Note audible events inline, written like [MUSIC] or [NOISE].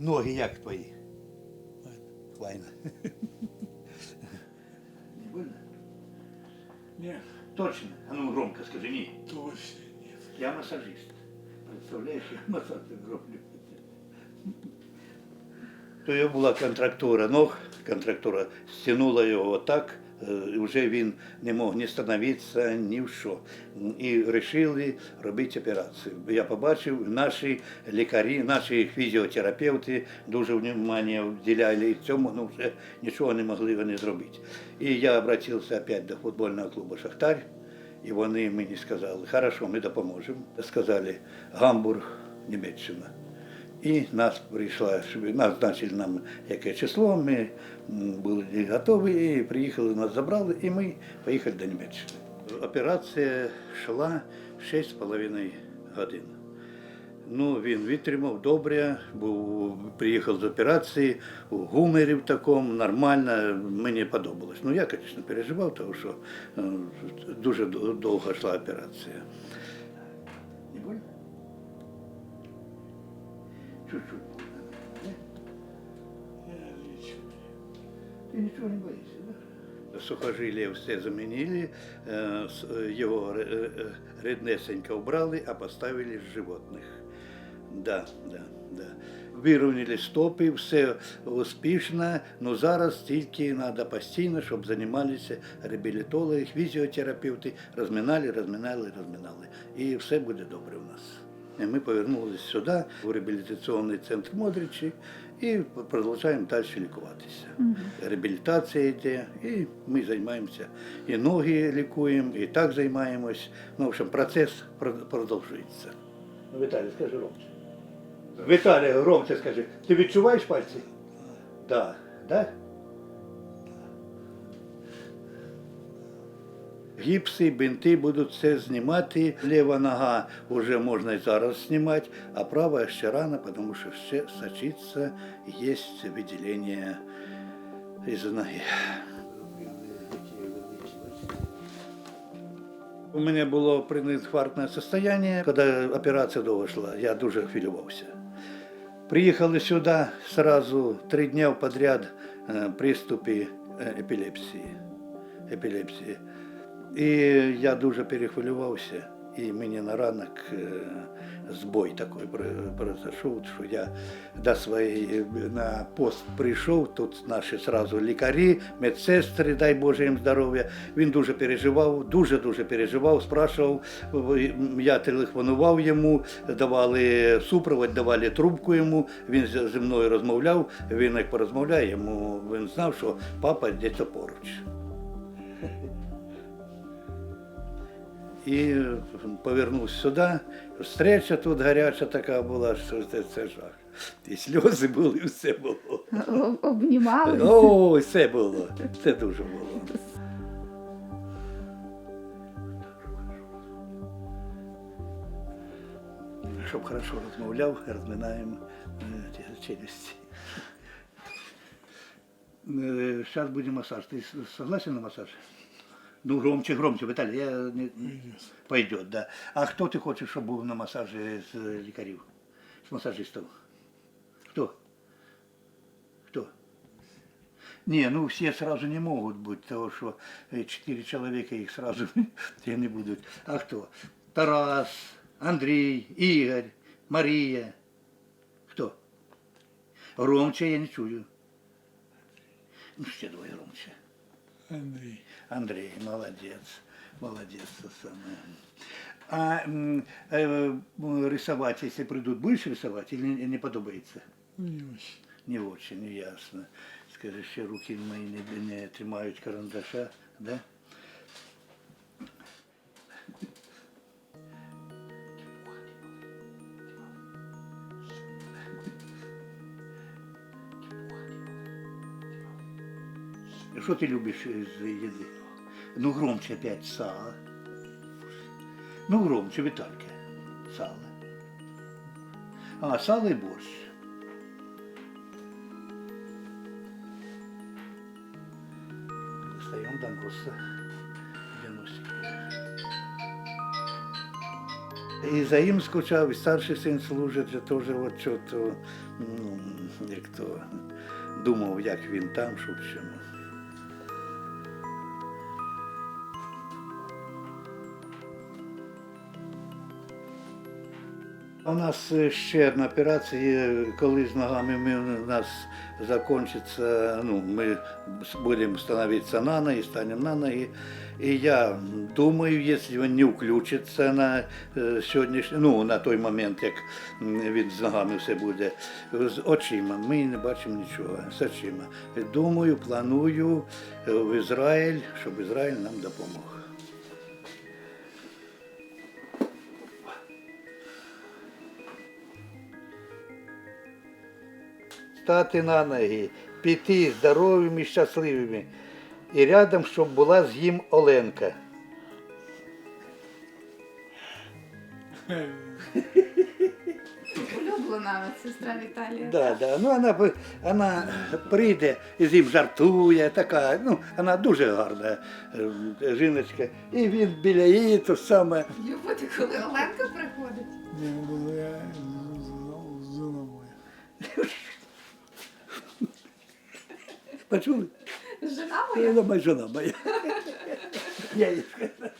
Ноги як твої? Файно. Не больно? Нет, Точно? А ну громко скажи, ні. точно нет. Я массажист. Представляєш, я масажі роблю. То його була контрактура ног, контрактура стягнула його отак, вже він не мог ні становитися, ні в що. І вирішили робити операцію. Я побачив, наші лікарі, наші фізіотерапевти дуже внимання вділяли цьому, ну вже нічого не могли вони зробити. І я обратився опять до футбольного клубу Шахтар. І вони мені сказали, хорошо, ми допоможемо. Сказали, Гамбург, Німеччина. І нас прийшла, назначили нам яке число, ми були готові, і приїхали, нас забрали, і ми поїхали до Німеччини. Операція йшла 6,5 годин. Ну, він витримав добре, був, приїхав з операції у гуморі в такому, нормально, мені подобалось. Ну, я, звісно, переживав, тому що е, дуже довго йшла операція. Чуть-чуть. Я ничего. Не боїшся, так? Сухожилля все замінили, е, е, його ре- е, ріднесенько вбрали, а поставили з животних. Да, да, да. Вирівняли стопи, все успішно, але зараз тільки треба постійно, щоб займалися реабілітологи, фізіотерапевти, розминали, розминали, розминали. І все буде добре у нас. І ми повернулися сюди, в реабілітаційний центр Модричі, і продовжуємо далі лікуватися. Реабілітація йде, і ми займаємося. І ноги лікуємо, і так займаємось. Ну, в общем, процес продовжується. Ну, Віталій, скажи громче. Віталій, громче скажи. Ти відчуваєш пальці? Так. Да. Да? Гіпси, бинти будуть все знімати. Ліва нога вже можна і зараз знімати, а права ще рано, тому що ще сочиться, є виділення із ноги. У мене було предінфарктне состояние, коли операція довго я дуже хвилювався. Приїхали сюди сразу три дня подряд е, приступи е, епілепсії. епілепсії. І я дуже перехвилювався, і мені на ранок е, збой такий про- произошов, що я до своєї на пост прийшов, тут наші сразу лікарі, медсестри, дай Боже їм здоров'я. Він дуже переживав, дуже-дуже переживав, спрашував. Я телефонував йому, давали супровод, давали трубку йому, він зі мною розмовляв, він як порозмовляє, йому він знав, що папа десь поруч. І повернувся сюди. Встреча тут гаряча така була, що це, це жах. І сльози були, і все було. Об- Обнімали. О, все було. Це дуже було. Щоб хорошо розмовляв, розминаємо е, ті челюсті. Зараз буде масаж. Ти согласен на масаж? Ну, громче, громче, Виталий, я не... Пойдет, да. А хто ти хочеш, щоб був на масажі з лікарів? З масажистів? Хто? Кто? Не, ну все сразу не могут быть, потому что э, четыре человека их сразу [LAUGHS] те не будут. А кто? Тарас, Андрей, Игорь, Мария. Кто? Громче я не чую. Ну, ще двоє громче. Андрей. Андрей, молодец, молодец, самое. А э, рисовать, если придут, будешь рисовать или не, не подобается? Не очень. Не очень ясно. Скажи, ще руки мої не, не тримають карандаша, да? Що ти любиш з їди? Ну громче опять сало. Ну громче, Віталька. Сало. А, сало і борщ. Достаем до носа. Для носика. І за їм скучав, і старший син служить, же теж от що-то ну, як то думав, як він там, що в чому. У нас е, ще одна операція, коли з ногами ми, у нас закінчиться, ну, ми будемо становитися на ноги, станемо на ноги. І я думаю, якщо він не включиться на е, сьогоднішній, ну, на той момент, як він з ногами все буде, з очима, ми не бачимо нічого, з очима. Думаю, планую е, в Ізраїль, щоб Ізраїль нам допомог. Стати на ноги, піти здоровими, щасливими. І рядом, щоб була з ним Оленка. Улюблена сестра Віталія. Да, да. Ну, вона, вона прийде і з ним жартує, така, ну, вона дуже гарна е, жіночка. І він біля її то саме. Любите, коли Оленка приходить. Не буду я з- з Зуною. Почули? Жена моя. жена моя. [LAUGHS] Я їй скажу.